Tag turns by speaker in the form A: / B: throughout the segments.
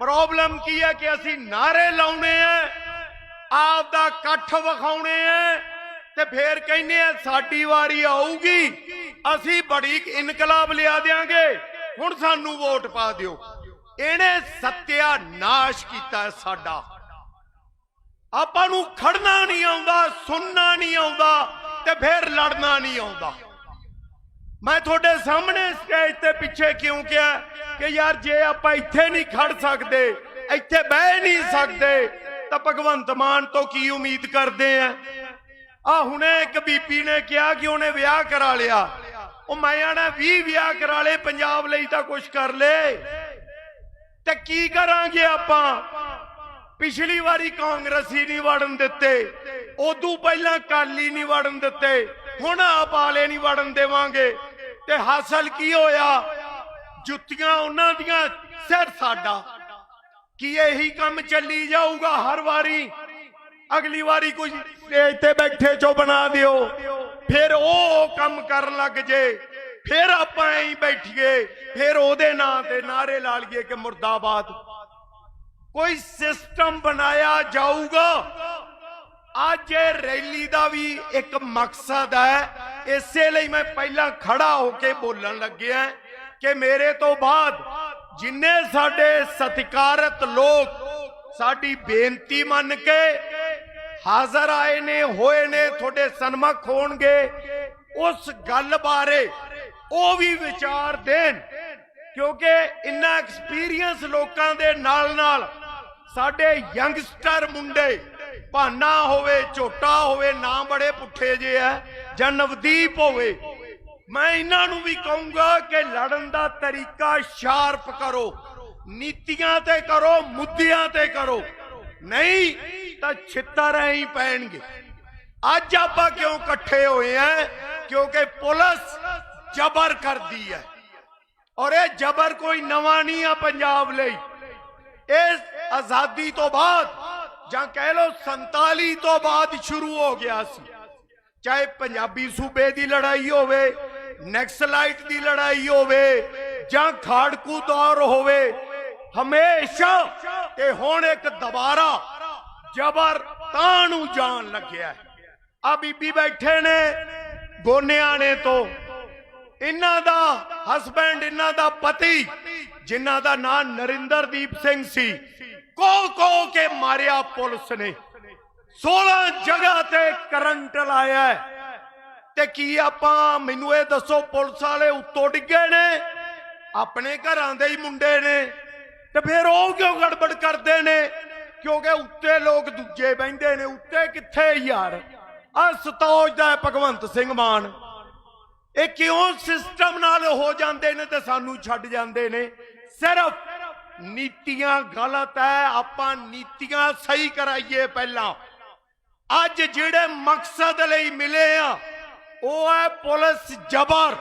A: Problem ਕੀ ਹੈ ਕਿ ਅਸੀਂ ਨਾਰੇ ਲਾਉਣੇ ਆ ਆਪ ਦਾ ਇਕੱਠ ਵਿਖਾਉਣੇ ਆ ਤੇ ਫੇਰ ਕਹਿੰਦੇ ਆ, ਸਾਡੀ ਵਾਰੀ ਆਊਗੀ, ਅਸੀਂ ਬੜੀ ਇਨਕਲਾਬ ਲਿਆ ਦਿਆਂਗੇ, ਹੁਣ ਸਾਨੂੰ ਵੋਟ ਪਾ ਦਿਓ। ਇਹਨੇ ਸੱਤਿਆ ਨਾਸ਼ ਕੀਤਾ ਸਾਡਾ। ਆਪਾਂ ਨੂੰ ਖੜਨਾ ਨਹੀਂ ਆਉਂਦਾ, ਸੁਣਨਾ ਨਹੀਂ ਆਉਂਦਾ ਤੇ ਫੇਰ ਲੜਨਾ ਨਹੀਂ ਆਉਂਦਾ। ਮੈਂ ਤੁਹਾਡੇ ਸਾਹਮਣੇ ਸਟੇਜ ਤੇ ਪਿੱਛੇ ਕਿਉਂ ਕਿਹਾ ਕਿ ਯਾਰ ਜੇ ਆਪਾਂ ਇੱਥੇ ਨਹੀਂ ਖੜ ਸਕਦੇ, ਇੱਥੇ ਬਹਿ ਨਹੀਂ ਸਕਦੇ, ਤਾਂ ਭਗਵੰਤ ਮਾਨ ਤੋਂ ਕੀ ਉਮੀਦ ਕਰਦੇ ਆ? ਆ ਹੁਣੇ ਇੱਕ ਬੀਬੀ ਨੇ ਕਿਹਾ ਕਿ ਉਹਨੇ ਵਿਆਹ ਕਰਾ ਲਿਆ। ਉਹ ਮੈਂ ਆਣਾ 20 ਵਿਆਹ ਕਰਾ ਲਏ, ਪੰਜਾਬ ਲਈ ਤਾਂ ਕੁਝ ਕਰ ਲੇ। ਤੇ ਕੀ ਕਰਾਂਗੇ ਆਪਾਂ? ਪਿਛਲੀ ਵਾਰੀ ਕਾਂਗਰਸੀ ਨਹੀਂ ਵੜਨ ਦਿੱਤੇ। ਉਦੋਂ ਪਹਿਲਾਂ ਕਾਲੀ ਨਹੀਂ ਵੜਨ ਦਿੱਤੇ। ਹੁਣ ਆਪ ਵਾਲੇ ਨਹੀਂ ਵੜਨ ਦੇਵਾਂਗੇ। ਤੇ ਹਾਸਲ ਕੀ ਹੋਇਆ? ਜੁੱਤੀਆਂ ਉਹਨਾਂ ਦੀਆਂ, ਸਿਰ ਸਾਡਾ। ਕੀ ਇਹੀ ਕੰਮ ਚੱਲੀ ਜਾਊਗਾ ਹਰ ਵਾਰੀ? ਅਗਲੀ ਵਾਰੀ ਕੋਈ ਸਟੇਜ ਤੇ ਬੈਠੇ ਚੋ ਬਣਾ ਦਿਓ। ਫਿਰ ਉਹ ਕੰਮ ਕਰਨ ਲੱਗ ਜੇ। ਫਿਰ ਆਪਾਂ ਐਂ ਬੈਠੀਏ। ਫਿਰ ਉਹਦੇ ਨਾਂ ਤੇ ਨਾਰੇ ਲਾ ਲਈਏ ਕਿ ਮੁਰਦਾਬਾਦ। ਕੋਈ ਸਿਸਟਮ ਬਣਾਇਆ ਜਾਊਗਾ। ਅੱਜ ਇਹ ਰੈਲੀ ਦਾ ਵੀ ਇੱਕ ਮਕਸਦ ਹੈ। ਇਸੇ ਲਈ ਮੈਂ ਪਹਿਲਾਂ ਖੜਾ ਹੋ ਕੇ ਬੋਲਣ ਲੱਗਿਆ। ਕਿ ਮੇਰੇ ਤੋਂ ਬਾਅਦ ਜਿੰਨੇ ਸਾਡੇ ਸਤਿਕਾਰਤ ਲੋਕ ਸਾਡੀ ਬੇਨਤੀ ਮੰਨ ਕੇ ਹਾਜ਼ਰ ਆਏ ਨੇ, ਹੋਏ ਨੇ, ਤੁਹਾਡੇ ਸਨਮੁਖ ਹੋਣਗੇ, ਉਸ ਗੱਲ ਬਾਰੇ ਉਹ ਵੀ ਵਿਚਾਰ ਦੇਣ। ਕਿਉਂਕਿ ਇੰਨਾ ਐਕਸਪੀਰੀਅੰਸ ਲੋਕਾਂ ਦੇ ਨਾਲ ਨਾਲ ਸਾਡੇ ਯੰਗਸਟਰ ਮੁੰਡੇ, ਭਾਨਾ ਹੋਵੇ ਝੋਟਾ ਹੋਵੇ, ਨਾ ਬੜੇ ਪੁੱਠੇ ਜੇ ਐ ਜਾਂ ਨਵਦੀਪ ਹੋਵੇ ਮੈਂ ਇਹਨਾਂ ਨੂੰ ਵੀ ਕਹੂੰਗਾ ਕਿ ਲੜਨ ਦਾ ਤਰੀਕਾ ਸ਼ਾਰਪ ਕਰੋ, ਨੀਤੀਆਂ ਤੇ ਕਰੋ, ਮੁੱਦਿਆਂ ਤੇ ਕਰੋ। ਨਹੀਂ ਤਾਂ ਛਿੱਤਰ ਐਂ ਹੀ ਪੈਣਗੇ। ਅੱਜ ਆਪਾਂ ਕਿਉਂ ਇਕੱਠੇ ਹੋਏ ਆ? ਕਿਉਂਕਿ ਪੁਲਿਸ ਜ਼ਬਰ ਕਰਦੀ ਹੈ। ਔਰ ਇਹ ਜ਼ਬਰ ਕੋਈ ਨਵਾਂ ਨਹੀਂ ਆ ਪੰਜਾਬ ਲਈ। ਇਸ ਆਜ਼ਾਦੀ ਤੋਂ ਬਾਅਦ ਜਾਂ ਕਹਿ ਲਓ 47 ਤੋਂ ਬਾਅਦ ਸ਼ੁਰੂ ਹੋ ਗਿਆ ਸੀ। ਚਾਹੇ ਪੰਜਾਬੀ ਸੂਬੇ ਦੀ ਲੜਾਈ ਹੋਵੇ ਨੈਕਸਲਾਈਟ ਦੀ ਲੜਾਈ ਹੋਵੇ ਜਾਂ ਖਾੜਕੂ ਦੌਰ ਹੋਵੇ, ਹਮੇਸ਼ਾ ਤੇ ਹੁਣ ਇੱਕ ਦੁਬਾਰਾ ਜ਼ਬਰ ਤਾਂ ਨੂੰ ਜਾਣ ਲੱਗਿਆ ਆ ਬੀਬੀ ਬੈਠੇ ਨੇ ਗੋਨਿਆਣੇ ਤੋਂ। ਇਹਨਾਂ ਦਾ ਹਸਬੈਂਡ ਇਹਨਾਂ ਦਾ ਪਤੀ, ਜਿਨ੍ਹਾਂ ਦਾ ਨਾਮ ਨਰਿੰਦਰਦੀਪ ਸਿੰਘ ਸੀ ਕੋ ਕੋ ਕੇ ਮਾਰਿਆ ਪੁਲਿਸ ਨੇ। 16 ਜਗ੍ਹਾ ਤੇ ਕਰੰਟ ਲਾਇਆ ਤੇ ਕੀ ਆਪਾਂ ਮੈਨੂੰ ਇਹ ਦੱਸੋ, ਪੁਲਿਸ ਵਾਲੇ ਉੱਤੋਂ ਡਿੱਗੇ ਨੇ? ਆਪਣੇ ਘਰਾਂ ਦੇ ਹੀ ਮੁੰਡੇ ਨੇ। ਤੇ ਫਿਰ ਉਹ ਕਿਉਂ ਗੜਬੜ ਕਰਦੇ ਨੇ? ਕਿਉਂਕਿ ਉੱਤੇ ਲੋਕ ਦੂਜੇ ਬੈੰਦੇ ਨੇ, ਉੱਤੇ ਕਿੱਥੇ ਯਾਰ? ਆ ਸਤੌਜ ਦਾ ਭਗਵੰਤ ਸਿੰਘ ਮਾਨ। ਇਹ ਕਿਉਂ ਸਿਸਟਮ ਨਾਲ ਹੋ ਜਾਂਦੇ ਨੇ ਤੇ ਸਾਨੂੰ ਛੱਡ ਜਾਂਦੇ ਨੇ? ਸਿਰਫ ਨੀਤੀਆਂ ਗਲਤ ਹੈ ਆਪਾਂ ਨੀਤੀਆਂ ਸਹੀ ਕਰਾਈਏ ਪਹਿਲਾਂ। ਅੱਜ ਜਿਹੜੇ ਮਕਸਦ ਲਈ ਮਿਲੇ ਆ ਉਹ ਹੈ ਪੁਲਿਸ ਜ਼ਬਰ।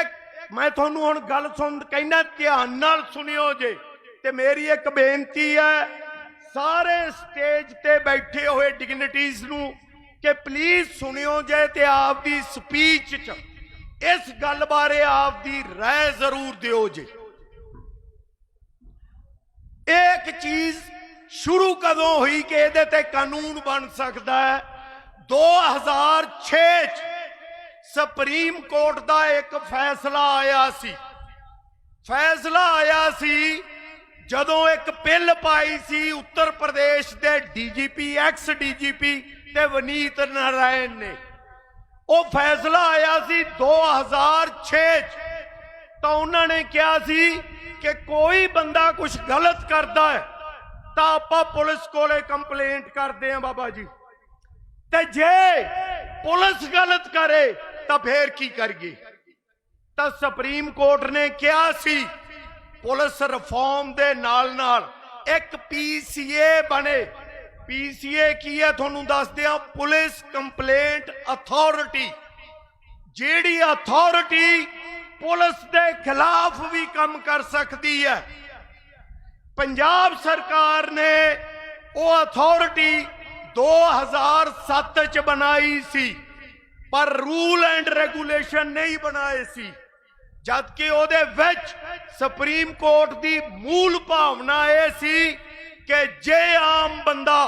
A: ਇੱਕ, ਮੈਂ ਤੁਹਾਨੂੰ ਹੁਣ ਗੱਲ ਸੁਣ ਕਹਿੰਦਾ, ਧਿਆਨ ਨਾਲ ਸੁਣਿਓ ਜੇ। ਤੇ ਮੇਰੀ ਇੱਕ ਬੇਨਤੀ ਹੈ, ਸਾਰੇ ਸਟੇਜ ਤੇ ਬੈਠੇ ਹੋਏ ਡਿਗਨਿਟੀਜ਼ ਨੂੰ ਕਿ ਪਲੀਜ਼ ਸੁਣਿਓ ਜੇ ਤੇ ਆਪ ਦੀ ਸਪੀਚ ਚ। ਇਸ ਗੱਲ ਬਾਰੇ ਆਪ ਦੀ ਰਾਏ ਜ਼ਰੂਰ ਦਿਓ ਜੇ। ਇੱਕ ਚੀਜ਼ ਸ਼ੁਰੂ ਕਦੋਂ ਹੋਈ ਕਿ ਇਹਦੇ ਤੇ ਕਾਨੂੰਨ ਬਣ ਸਕਦਾ ਹੈ? 2006 ਚ ਸੁਪਰੀਮ ਕੋਰਟ ਦਾ ਇੱਕ ਫੈਸਲਾ ਆਇਆ ਸੀ। ਫੈਸਲਾ ਆਇਆ ਸੀ, ਜਦੋਂ ਇੱਕ ਪਿੱਲ ਪਾਈ ਸੀ ਉੱਤਰ ਪ੍ਰਦੇਸ਼ ਦੇ ਡੀਜੀਪੀ ਐਕਸ ਡੀਜੀਪੀ ਤੇ ਵਨੀਤ ਨਾਰਾਇਣ ਨੇ। ਉਹ ਫੈਸਲਾ ਆਇਆ ਸੀ 2006 ਚ। ਤਾਂ ਉਹਨਾਂ ਨੇ ਕਿਹਾ ਸੀ ਕਿ ਕੋਈ ਬੰਦਾ ਕੁਝ ਗਲਤ ਕਰਦਾ ਹੈ, ਤਾਂ ਆਪਾਂ ਪੁਲਿਸ ਕੋਲੇ ਕੰਪਲੇਂਟ ਕਰਦੇ ਹਾਂ ਬਾਬਾ ਜੀ। ਤੇ ਜੇ ਪੁਲਿਸ ਗਲਤ ਕਰੇ, ਤਾਂ ਫੇਰ ਕੀ ਕਰੀਏ ਤਾਂ ਸੁਪਰੀਮ ਕੋਰਟ ਨੇ ਕਿਹਾ ਸੀ, ਪੁਲਿਸ ਰਿਫਾਰਮ ਦੇ ਨਾਲ ਨਾਲ ਇੱਕ ਪੀਸੀਏ ਬਣੇ। ਪੀਸੀਏ ਕੀ ਹੈ ਤੁਹਾਨੂੰ ਦੱਸਦੇ ਆ ਪੁਲਿਸ ਕੰਪਲੇਂਟ ਅਥਾਰਟੀ। ਜਿਹੜੀ ਅਥਾਰਟੀ ਪੁਲਿਸ ਦੇ ਖਿਲਾਫ ਵੀ ਕੰਮ ਕਰ ਸਕਦੀ ਹੈ। ਪੰਜਾਬ ਸਰਕਾਰ ਨੇ ਉਹ ਅਥਾਰਟੀ 2007 ਚ ਬਣਾਈ ਸੀ ਪਰ ਰੂਲ ਐਂਡ ਰੈਗੂਲੇਸ਼ਨ ਨਹੀਂ ਬਣਾਏ ਸੀ ਜਦ ਕਿ ਉਹਦੇ ਵਿੱਚ ਸੁਪਰੀਮ ਕੋਰਟ ਦੀ ਮੂਲ ਭਾਵਨਾ ਇਹ ਸੀ ਕਿ ਜੇ ਆਮ ਬੰਦਾ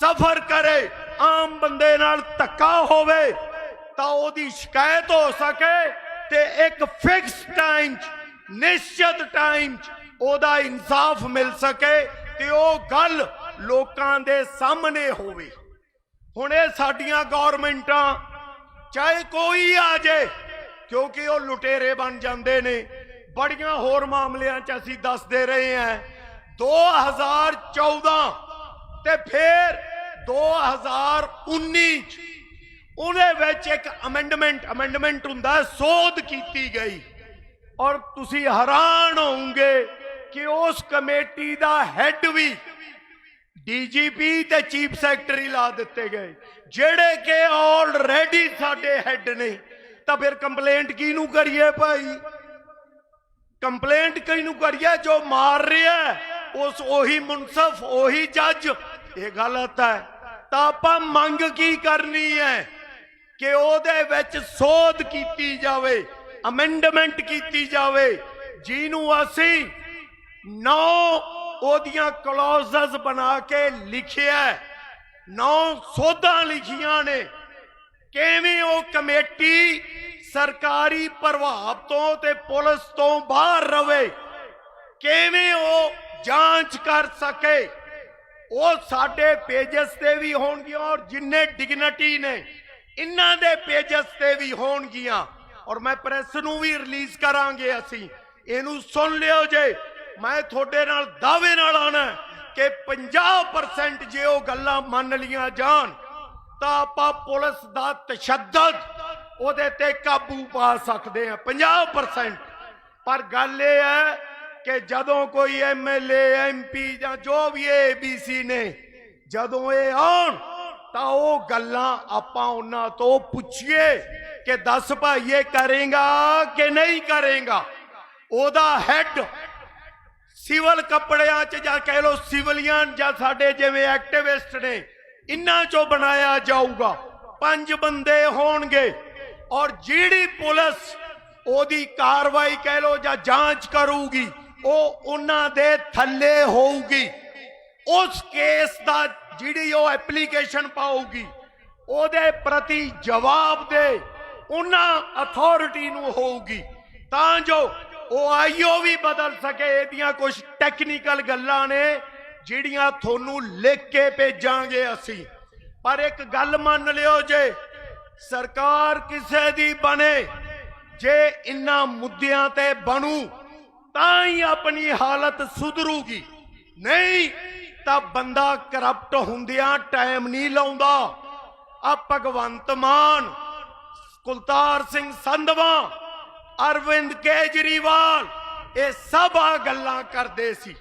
A: ਸਫਰ ਕਰੇ ਆਮ ਬੰਦੇ ਨਾਲ ਧੱਕਾ ਹੋਵੇ ਤਾਂ ਉਹਦੀ ਸ਼ਿਕਾਇਤ ਹੋ ਸਕੇ ਤੇ ਇੱਕ ਫਿਕਸ ਟਾਈਮ 'ਚ ਨਿਸ਼ਚਿਤ ਟਾਈਮ 'ਚ ਉਹਦਾ ਇਨਸਾਫ ਮਿਲ ਸਕੇ ਤੇ ਉਹ ਗੱਲ ਲੋਕਾਂ ਦੇ ਸਾਹਮਣੇ ਹੋਵੇ। ਹੁਣ ਇਹ ਸਾਡੀਆਂ ਗਵਰਨਮੈਂਟਾਂ ਚਾਹੇ ਕੋਈ ਆ ਜੇ, ਕਿਉਂਕਿ ਉਹ ਲੁਟੇਰੇ ਬਣ ਜਾਂਦੇ ਨੇ। ਬੜੀਆਂ ਹੋਰ ਮਾਮਲਿਆਂ 'ਚ ਅਸੀਂ ਦੱਸਦੇ ਰਹੇ ਹਾਂ। 2014 ਤੇ ਫਿਰ 2019 'ਚ ਉਹਦੇ ਵਿੱਚ ਇੱਕ ਅਮੈਂਡਮੈਂਟ ਅਮੈਂਡਮੈਂਟ ਹੁੰਦਾ ਸੋਧ ਕੀਤੀ ਗਈ। ਔਰ ਤੁਸੀਂ ਹੈਰਾਨ ਹੋਵੋਗੇ ਕਿ ਉਸ ਕਮੇਟੀ ਦਾ ਹੈੱਡ ਵੀ ਡੀਜੀਪੀ ਤੇ ਚੀਫ ਸੈਕਟਰੀ ਲਾ ਦਿੱਤੇ ਗਏ। ਜਿਹੜੇ ਕਿ ਆਲਰੇਡੀ ਸਾਡੇ ਹੈੱਡ ਨੇ, ਤਾਂ ਫਿਰ ਕੰਪਲੇਂਟ ਕਿਹਨੂੰ ਕਰੀਏ ਭਾਈ? ਕੰਪਲੇਂਟ ਕਿਹਨੂੰ ਕਰੀਏ? ਜੋ ਮਾਰ ਰਿਹਾ ਉਸ ਉਹੀ ਮੁਨਸਫ, ਉਹੀ ਜੱਜ। ਇਹ ਗਲਤ ਹੈ। ਤਾਂ ਆਪਾਂ ਮੰਗ ਕੀ ਕਰਨੀ ਹੈ? ਕਿ ਉਹਦੇ ਵਿੱਚ ਸੋਧ ਕੀਤੀ ਜਾਵੇ ਅਮੈਂਡਮੈਂਟ ਕੀਤੀ ਜਾਵੇ। ਜਿਹਨੂੰ ਅਸੀਂ ਨੌ ਉਹਦੀਆਂ ਕਲੌਜ਼ਸ ਬਣਾ ਕੇ ਲਿਖਿਆ ਨੌ ਸੋਧਾਂ ਲਿਖੀਆਂ ਨੇ। ਕਿਵੇਂ ਉਹ ਕਮੇਟੀ ਸਰਕਾਰੀ ਪ੍ਰਭਾਵ ਤੋਂ ਤੇ ਪੁਲਿਸ ਤੋਂ ਬਾਹਰ ਰਵੇ, ਕਿਵੇਂ ਉਹ ਜਾਂਚ ਕਰ ਸਕੇ, ਉਹ ਸਾਡੇ ਪੇਜਸ ਤੇ ਵੀ ਹੋਣਗੀਆਂ ਔਰ ਜਿੰਨੇ ਡਿਗਨਿਟੀ ਨੇ, ਇਹਨਾਂ ਦੇ ਪੇਜਸ ਤੇ ਵੀ ਹੋਣਗੀਆਂ। ਔਰ ਮੈਂ ਪ੍ਰੈਸ ਨੂੰ ਵੀ ਰਿਲੀਜ਼ ਕਰਾਂਗੇ ਅਸੀਂ। ਇਹਨੂੰ ਸੁਣ ਲਿਓ ਜੇ। ਮੈਂ ਤੁਹਾਡੇ ਨਾਲ ਦਾਅਵੇ ਨਾਲ ਆਣਾ ਕਿ 50% ਜੇ ਉਹ ਗੱਲਾਂ ਮੰਨ ਲੀਆਂ ਜਾਣ, ਤਾਂ ਆਪਾਂ ਪੁਲਿਸ ਦਾ ਤਸ਼ੱਦਦ ਉਹਦੇ ਤੇ ਕਾਬੂ ਪਾ ਸਕਦੇ ਹਾਂ 50% ਪਰ ਗੱਲ ਇਹ ਹੈ ਕਿ ਜਦੋਂ ਕੋਈ ਐਮਐਲਏ ਐਮਪੀ ਜਾਂ ਜੋ ਵੀ ਏਬੀਸੀ ਨੇ, ਜਦੋਂ ਇਹ ਆਉਣ, ਤਾਂ ਉਹ ਗੱਲਾਂ ਆਪਾਂ ਉਹਨਾਂ ਤੋਂ ਪੁੱਛੀਏ ਕਿ ਦੱਸ ਭਾਈ ਇਹ ਕਰੇਗਾ ਕਿ ਨਹੀਂ ਕਰੇਗਾ? ਉਹਦਾ ਹੈੱਡ ਸਿਵਲ ਕੱਪੜਿਆਂ 'ਚ ਜਾਂ ਕਹਿ ਲੋ ਸਿਵਲੀਅਨ ਜਾਂ ਸਾਡੇ ਜਿਵੇਂ ਐਕਟਿਵਿਸਟ ਨੇ ਇੰਨਾਂ 'ਚੋਂ ਬਣਾਇਆ ਜਾਊਗਾ। ਪੰਜ ਬੰਦੇ ਹੋਣਗੇ ਔਰ ਜਿਹੜੀ ਪੁਲਿਸ ਉਹਦੀ ਕਾਰਵਾਈ ਕਹਿ ਲੋ ਜਾਂ ਜਾਂਚ ਕਰੂਗੀ, ਉਹ ਉਹਨਾਂ ਦੇ ਥੱਲੇ ਹੋਊਗੀ। ਉਸ ਕੇਸ ਦਾ ਜਿਹੜੀ ਉਹ ਐਪਲੀਕੇਸ਼ਨ ਪਾਊਗੀ, ਉਹਦੇ ਪ੍ਰਤੀ ਜਵਾਬ ਦੇ ਉਹਨਾਂ ਅਥਾਰਟੀ ਨੂੰ ਹੋਊਗੀ। ਤਾਂ ਜੋ ਉਹ ਆਈਓ ਵੀ ਬਦਲ ਸਕੇ ਇਹਦੀਆਂ ਕੁਝ ਟੈਕਨੀਕਲ ਗੱਲਾਂ ਨੇ, ਜਿਹੜੀਆਂ ਤੁਹਾਨੂੰ ਲਿਖ ਕੇ ਭੇਜਾਂਗੇ ਅਸੀਂ। ਪਰ ਇੱਕ ਗੱਲ ਮੰਨ ਲਿਓ ਜੇ, ਸਰਕਾਰ ਕਿਸੇ ਦੀ ਬਣੇ, ਜੇ ਇਨ੍ਹਾਂ ਮੁੱਦਿਆਂ ਤੇ ਬਣੂ, ਤਾਂ ਹੀ ਆਪਣੀ ਹਾਲਤ ਸੁਧਰੂਗੀ। ਨਹੀਂ, ਤਾਂ ਬੰਦਾ ਕਰਪਟ ਹੁੰਦਿਆਂ ਟਾਈਮ ਨਹੀਂ ਲਾਉਂਦਾ। ਆ ਭਗਵੰਤ ਮਾਨ, ਕੁਲਤਾਰ ਸਿੰਘ ਸੰਧਵਾ ਅਰਵਿੰਦ ਕੇਜਰੀਵਾਲ, ਇਹ ਸਭ ਆ ਗੱਲਾਂ ਕਰਦੇ ਸੀ।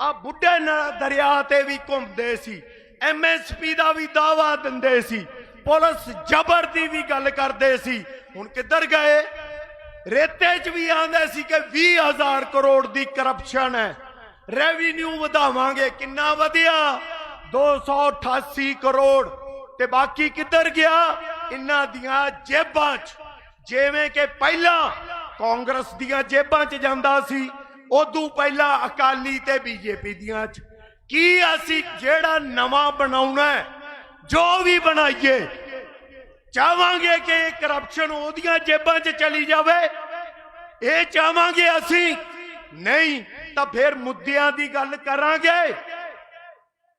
A: ਆ ਬੁੱਢੇ ਦਰਿਆ ਤੇ ਵੀ ਘੁੰਮਦੇ ਸੀ। ਐਮਐਸਪੀ ਦਾ ਵੀ ਦਾਵਾ ਦਿੰਦੇ ਸੀ। ਪੁਲਿਸ ਜ਼ਬਰ ਦੀ ਵੀ ਗੱਲ ਕਰਦੇ ਸੀ। ਹੁਣ ਕਿੱਧਰ ਗਏ? ਰੇਤੇ 'ਚ ਵੀ ਆਂਦੇ ਸੀ ਕਿ 20000 ਕਰੋੜ ਦੀ ਕਰਪਸ਼ਨ ਹੈ। ਰੈਵਨਿਊ ਵਧਾਵਾਂਗੇ, ਕਿੰਨਾ ਵਧਿਆ? 288 ਕਰੋੜ। ਤੇ ਬਾਕੀ ਕਿੱਧਰ ਗਿਆ? ਇਹਨਾਂ ਦੀਆਂ ਜੇਬਾਂ 'ਚ। ਜਿਵੇਂ ਕਿ ਪਹਿਲਾਂ ਕਾਂਗਰਸ ਦੀਆਂ ਜੇਬਾਂ 'ਚ ਜਾਂਦਾ ਸੀ, ਉਦੋਂ ਪਹਿਲਾਂ ਅਕਾਲੀ ਤੇ ਬੀਜੇਪੀ ਦੀਆਂ 'ਚ। ਕੀ ਅਸੀਂ ਜਿਹੜਾ ਨਵਾਂ ਬਣਾਉਣਾ ਜੋ ਵੀ ਬਣਾਈਏ, ਚਾਹਾਂਗੇ ਕਿ ਇਹ ਕਰਪਸ਼ਨ ਉਹਦੀਆਂ ਜੇਬਾਂ 'ਚ ਚਲੀ ਜਾਵੇ? ਇਹ ਚਾਹਾਂਗੇ ਅਸੀਂ? ਨਹੀਂ, ਤਾਂ ਫਿਰ ਮੁੱਦਿਆਂ ਦੀ ਗੱਲ ਕਰਾਂਗੇ।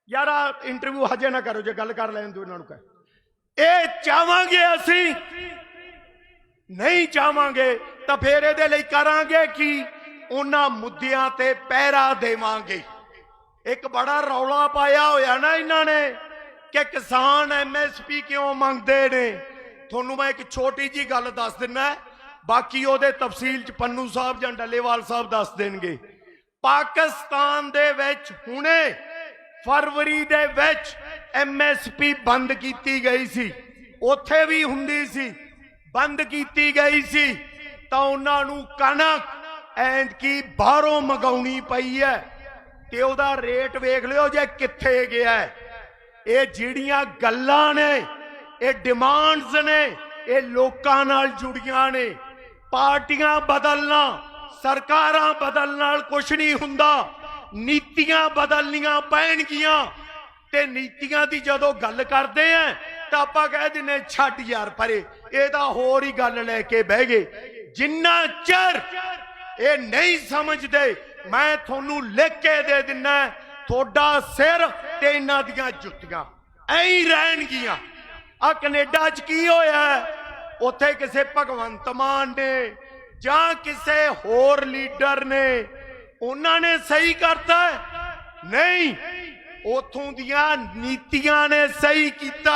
A: ਯਾਰ ਆ ਇੰਟਰਵਿਊ ਹਜੇ ਨਾ ਕਰੋ, ਜੇ ਗੱਲ ਕਰ ਲੈਣ ਦਿਓ ਇਹਨਾਂ ਨੂੰ ਕਹਿ। ਇਹ ਚਾਹਾਂਗੇ ਅਸੀਂ ਨਹੀਂ ਚਾਹਾਂਗੇ ਤਾਂ ਫਿਰ ਇਹਦੇ ਲਈ ਕਰਾਂਗੇ ਕਿ? ਉਹਨਾਂ ਮੁੱਦਿਆਂ ਤੇ ਪਹਿਰਾ ਦੇਵਾਂਗੇ। ਇੱਕ ਬੜਾ ਰੌਲਾ ਪਾਇਆ ਹੋਇਆ ਨਾ ਇਹਨਾਂ ਨੇ ਕਿ ਕਿਸਾਨ ਐਮਐਸਪੀ ਕਿਉਂ ਮੰਗਦੇ ਨੇ? ਤੁਹਾਨੂੰ ਮੈਂ ਇੱਕ ਛੋਟੀ ਜੀ ਗੱਲ ਦੱਸ ਦਿੰਨਾ। ਬਾਕੀ ਉਹਦੇ ਤਫਸੀਲ ਚ ਪੰਨੂ ਸਾਹਿਬ ਜਾਂ ਡੱਲੇਵਾਲ ਸਾਹਿਬ ਦੱਸ ਦੇਣਗੇ। ਪਾਕਿਸਤਾਨ ਦੇ ਵਿੱਚ ਹੁਣੇ ਫਰਵਰੀ ਦੇ ਵਿੱਚ ਐਮਐਸਪੀ ਬੰਦ ਕੀਤੀ ਗਈ ਸੀ। ਉੱਥੇ ਵੀ ਹੁੰਦੀ ਸੀ। ਬੰਦ ਕੀਤੀ ਗਈ ਸੀ, ਤਾਂ ਉਹਨਾਂ ਨੂੰ ਕਣਕ ਐਂਡ ਕੀ ਬਾਹਰੋਂ ਮਗਾਉਣੀ ਪਈ ਹੈ। ਤੇ ਉਹਦਾ ਰੇਟ ਵੇਖ ਲਿਓ ਜੇ ਕਿੱਥੇ ਗਿਆ ਇਹ ਜਿਹੜੀਆਂ ਗੱਲਾਂ ਨੇ, ਇਹ ਡਿਮਾਂਡਸ ਨੇ, ਇਹ ਲੋਕਾਂ ਨਾਲ ਜੁੜੀਆਂ ਨੇ। ਪਾਰਟੀਆਂ ਬਦਲਣਾ, ਸਰਕਾਰਾਂ ਬਦਲਣ ਨਾਲ ਕੁਝ ਨਹੀਂ ਹੁੰਦਾ। ਨੀਤੀਆਂ ਬਦਲਣੀਆਂ ਪੈਣਗੀਆਂ। ਤੇ ਨੀਤੀਆਂ ਦੀ ਜਦੋਂ ਗੱਲ ਕਰਦੇ ਆ, ਤਾਂ ਆਪਾਂ ਕਹਿ ਦਿੰਨੇ ਛੱਡ ਯਾਰ ਪਰੇ। ਇਹ ਤਾਂ ਹੋਰ ਹੀ ਗੱਲ ਲੈ ਕੇ ਬਹਿ ਗਏ। ਜਿੰਨਾ ਚਿਰ ਇਹ ਨਹੀਂ ਸਮਝਦੇ, ਮੈਂ ਤੁਹਾਨੂੰ ਲਿਖ ਕੇ ਦੇ ਦਿੰਨਾ ਤੁਹਾਡਾ ਸਿਰ ਤੇ ਇਹਨਾਂ ਦੀਆਂ ਜੁੱਤੀਆਂ। ਐਂ ਰਹਿਣਗੀਆਂ। ਆ ਕੈਨੇਡਾ 'ਚ ਕੀ ਹੋਇਆ? ਉੱਥੇ ਕਿਸੇ ਭਗਵੰਤ ਮਾਨ ਨੇ ਜਾਂ ਕਿਸੇ ਹੋਰ ਲੀਡਰ ਨੇ, ਉਹਨਾਂ ਨੇ ਸਹੀ ਕਰਤਾ ਨਹੀਂ। ਉਥੋਂ ਦੀਆਂ ਨੀਤੀਆਂ ਨੇ ਸਹੀ ਕੀਤਾ